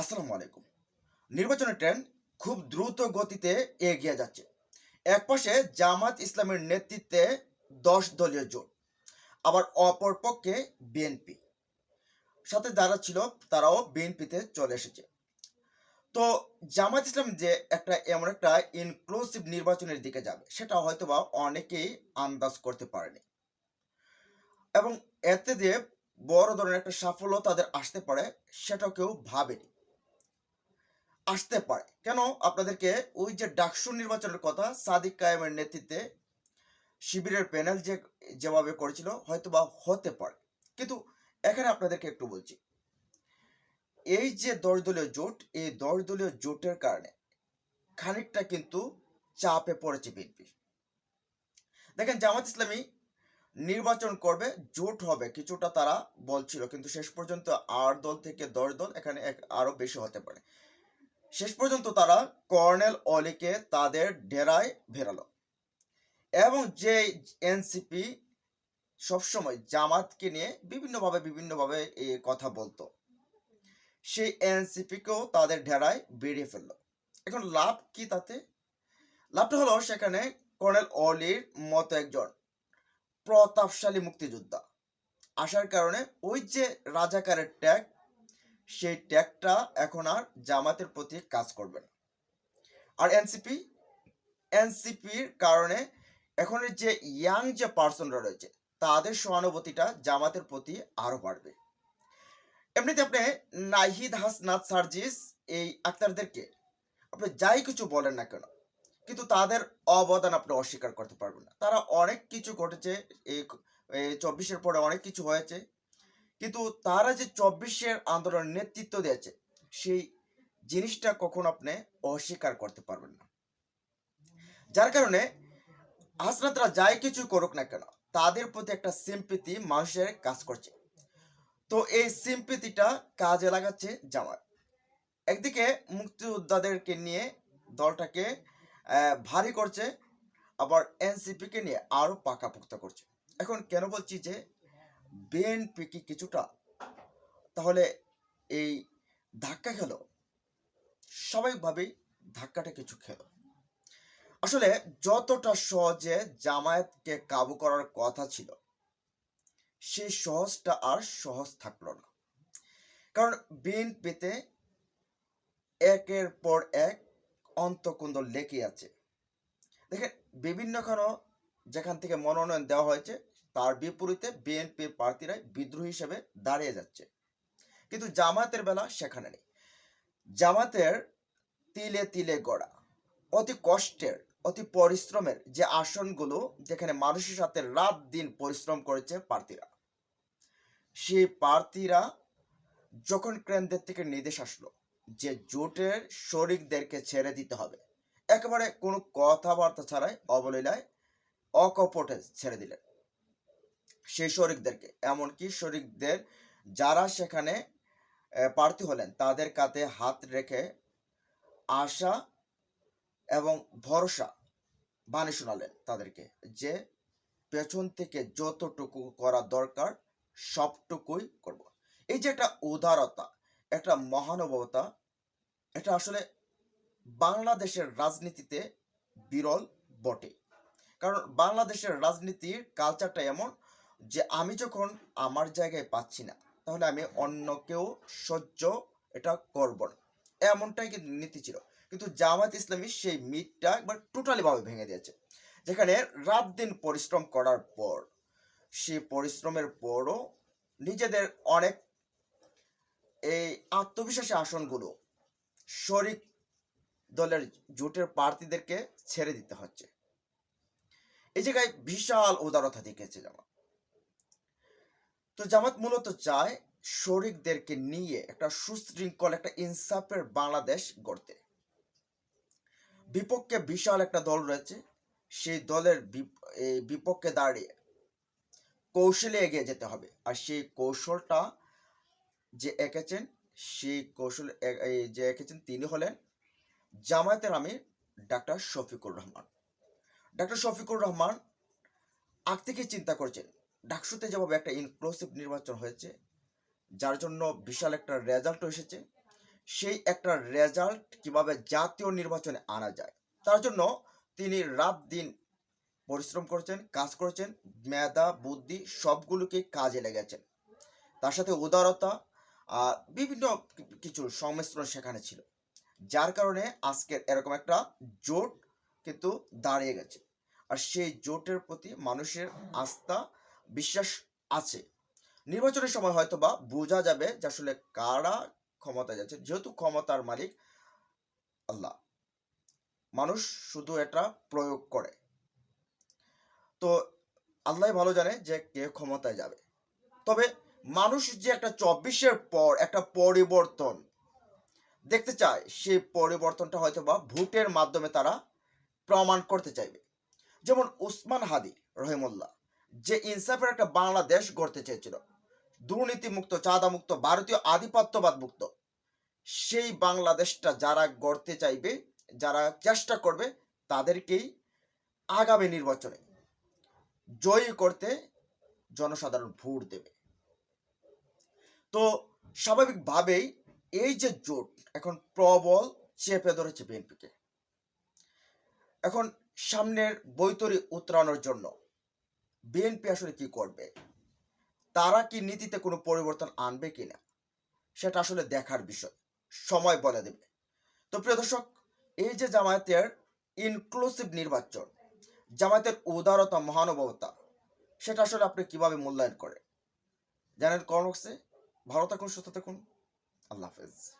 আসসালামু আলাইকুম। নির্বাচনের ট্রেন খুব দ্রুত গতিতে এগিয়ে যাচ্ছে। একপাশে জামাত ইসলামের নেতৃত্বে দশ দলীয় জোট, আবার অপর পক্ষে বিএনপি সাথে যারা ছিল, তারাও বিএনপিতে চলে এসেছে। তো জামাত ইসলাম যে একটা এমন একটা ইনক্লুসিভ নির্বাচনের দিকে যাবে, সেটা হয়তোবা অনেকেই আন্দাজ করতে পারেনি। এবং এতে যে বড় ধরনের একটা সাফল্য তাদের আসতে পারে সেটা কেউ ভাবেনি। আসতে পারে। কেন? আপনাদেরকে ওই যে ডাকসু নির্বাচনের কথা সাদিক কায়েমের নেতৃত্বে শিবিরের প্যানেল যে, যেভাবে করেছিল হয়তো বা হতে পারে। কিন্তু এখানে আপনাদেরকে একটু বলছি। এই যে দশ দলীয় জোট, এই দশ দলীয় জোটের কারণে খানিকটা কিন্তু চাপে পড়েছে বিএনপি। দেখেন, জামাত ইসলামী নির্বাচন করবে, জোট হবে, কিছুটা তারা বলছিল কিন্তু শেষ পর্যন্ত আট দল থেকে দশ দল এখানে এক- আরও বেশি হতে পারে। শেষ পর্যন্ত তারা কর্নেল অলিকে তাদের ডেরায় ভেরালো। এবং যে এনসিপি সবসময় জামাতকে নিয়ে বিভিন্নভাবে বিভিন্নভাবে কথা বলতো, সেই এনসিপিকেও তাদের ডেরায় বেরিয়ে ফেলল। এখন লাভ কি তাতে? লাভটা হলো সেখানে কর্নেল অলির মতো একজন প্রতাপশালী মুক্তিযোদ্ধা। আসার কারণে ওই যে রাজাকারের ট্যাগ সেই ট্যাগটা এখন আর জামাতের প্রতি কাজ করবে না। আর এনসিপি এনসিপির কারণে এখন যে ইয়াং যে পার্সনরা রয়েছে, তাদের সহানুভূতিটা জামাতের প্রতি আরও বাড়বে। এমনিতে আপনি নাহিদ হাসনাত সার্জিস এই আক্তারদেরকে আপনি যাই কিছু বলেন না কেন, কিন্তু তাদের অবদান আপনি অস্বীকার করতে পারবেন না। তারা অনেক কিছু ঘটেছে এই চব্বিশের পরে অনেক কিছু হয়েছে কিন্তু তারা যে চব্বিশের আন্দোলন নেতৃত্ব দিয়েছে, সেই জিনিসটা কখনো আপনি অস্বীকার করতে পারবেন না। যার কারণে হাসনাতরা যাই কিছু করুক না কেন, তাদের প্রতি একটা সিম্পিতি মানুষের কাজ করছে। তো এই সিম্পিতিটা কাজে লাগাচ্ছে জামাত। একদিকে মুক্তিযোদ্ধাদেরকে নিয়ে দলটাকে ভারী করছে, আবার এনসিপিকে নিয়ে আরও পাকাপোক্ত করছে। এখন কেন বলছি যে বিএনপি কি কিছুটা তাহলে এই ধাক্কা খেলো। স্বাভাবিকভাবেই ধাক্কাটা কিছু খেলো। আসলে যতটা সহজে জামায়াতকে কাবু করার কথা ছিল, সেই সহজটা আর সহজ থাকল না। কারণ বিএনপিতে একের পর এক অন্তকুন্দ লেগে আছে। দেখেন বিভিন্নখানো যেখান থেকে মনোনয়ন দেওয়া হয়েছে তার বিপরীতে বিএনপি প্রার্থীরাই বিদ্রোহী হিসেবে দাঁড়িয়ে যাচ্ছে। কিন্তু জামাতের বেলা সেখানে নেই। জামাতের তিলে তিলে গড়া, অতি কষ্টের, অতি পরিশ্রমের যে আসনগুলো যেখানে মানুষের সাথে রাত দিন পরিশ্রম করেছে প্রার্থীরা, সেই প্রার্থীরা যখন কেন্দ্রের থেকে নির্দেশ আসলো যে জোটের শরিকদেরকে ছেড়ে দিতে হবে, একেবারে কোনো কথাবার্তা ছাড়াই অবলীলায়, অকপটে ছেড়ে দিলেন। সেই শরিকদেরকে। এমনকি শরিকদের যারা সেখানে প্রার্থী হলেন, তাদের কাতে হাত রেখে আশা এবং ভরসা বাণী শোনালেন তাদেরকে যে পেছন থেকে যতটুকু করা দরকার সবটুকুই করব। এই যে একটা উদারতা, একটা মহানুভবতা, এটা আসলে বাংলাদেশের রাজনীতিতে বিরল বটে। কারণ বাংলাদেশের রাজনীতির কালচারটা এমন যে আমি যখন আমার জায়গায় পাচ্ছি না, তাহলে আমি অন্যকেও সহ্য এটা করব না। এমনটাই কিন্তু নীতি ছিল। কিন্তু জামাত ইসলামী সেই মিটটা একবার টোটালি ভাবে ভেঙে দিয়েছে। যেখানে রাত দিন পরিশ্রম করার পর সেই পরিশ্রমের পরও নিজেদের অনেক এই আত্মবিশ্বাসী আসনগুলো শরিক দলের জোটের প্রার্থীদেরকে ছেড়ে দিতে হচ্ছে। এই জায়গায় বিশাল উদারতা দেখিয়েছে জামাত। তো জামাত মূলত চায় শরিকদেরকে নিয়ে একটা সুশৃঙ্খল, একটা ইনসাফের বাংলাদেশ গড়তে। বিপক্ষে বিশাল একটা দল রয়েছে। সেই দলের বিপক্ষে দাঁড়িয়ে কৌশলে এগিয়ে যেতে হবে। আর সেই কৌশলটা যে এঁকেছেন, সেই কৌশল যে এঁকেছেন তিনি হলেন জামায়াতের আমির ডাক্তার শফিকুর রহমান। ডাক্তার শফিকুর রহমান আগ থেকে চিন্তা করছেন ডাকসুতে যেভাবে একটা ইনক্লুসিভ নির্বাচন হয়েছে, যার জন্য বিশাল একটা রেজাল্ট এসেছে, সেই একটা রেজাল্ট কীভাবে জাতীয় নির্বাচনে আনা যায়, তার জন্য তিনি রাত দিন পরিশ্রম করেছেন, কাজ করেছেন, মেধা, বুদ্ধি সবগুলোকে কাজে লেগেছেন। তার সাথে উদারতা বিভিন্ন কিছু সংমিশ্রণ সেখানে ছিল, যার কারণে আজকের এরকম একটা জোট কিন্তু দাঁড়িয়ে গেছে। আর সেই জোটের প্রতি মানুষের আস্থা বিশ্বাস আছে। নির্বাচনের সময় হয়তো বা বোঝা যাবে যে আসলে কারা ক্ষমতায় যাচ্ছে। যেহেতু ক্ষমতার মালিক আল্লাহ, মানুষ শুধু এটা প্রয়োগ করে। তো আল্লাহ ভালো জানে যে কে ক্ষমতায় যাবে। তবে মানুষ যে একটা চব্বিশের পর, একটা পরিবর্তন দেখতে চায়, সেই পরিবর্তনটা হয়তো বা ভোটের মাধ্যমে তারা প্রমাণ করতে চাইবে। যেমন উসমান হাদি, রহিমুল্লাহ। যে ইনসাফের একটা বাংলাদেশ গড়তে চেয়েছিল। দুর্নীতিমুক্ত, চাঁদামুক্ত, ভারতীয় আধিপত্যবাদ মুক্ত। সেই বাংলাদেশটা যারা গড়তে চাইবে, যারা চেষ্টা করবে, তাদেরকেই আগামী নির্বাচনে জয়ী করতে জনসাধারণ ভোট দেবে। তো স্বাভাবিকভাবেই এই যে জোট এখন প্রবল চেপে ধরেছে বিএনপিকে। এখন সামনের বৈতরী উতরানোর জন্য বিএনপি আসলে কি করবে? তারা কি নীতিতে কোনো পরিবর্তন আনবে কিনা? সেটা আসলে দেখার বিষয়। সময় বলে দেবে। তো প্রিয় দর্শক, এই যে জামায়াতের ইনক্লুসিভ নির্বাচন, জামায়াতের উদারতা, মহানুভবতা, সেটা আসলে আপনি কীভাবে মূল্যায়ন করেন? জানেন কর্মক্সে ভালো থাকুন, সুস্থ থাকুন। আল্লাহ হাফেজ।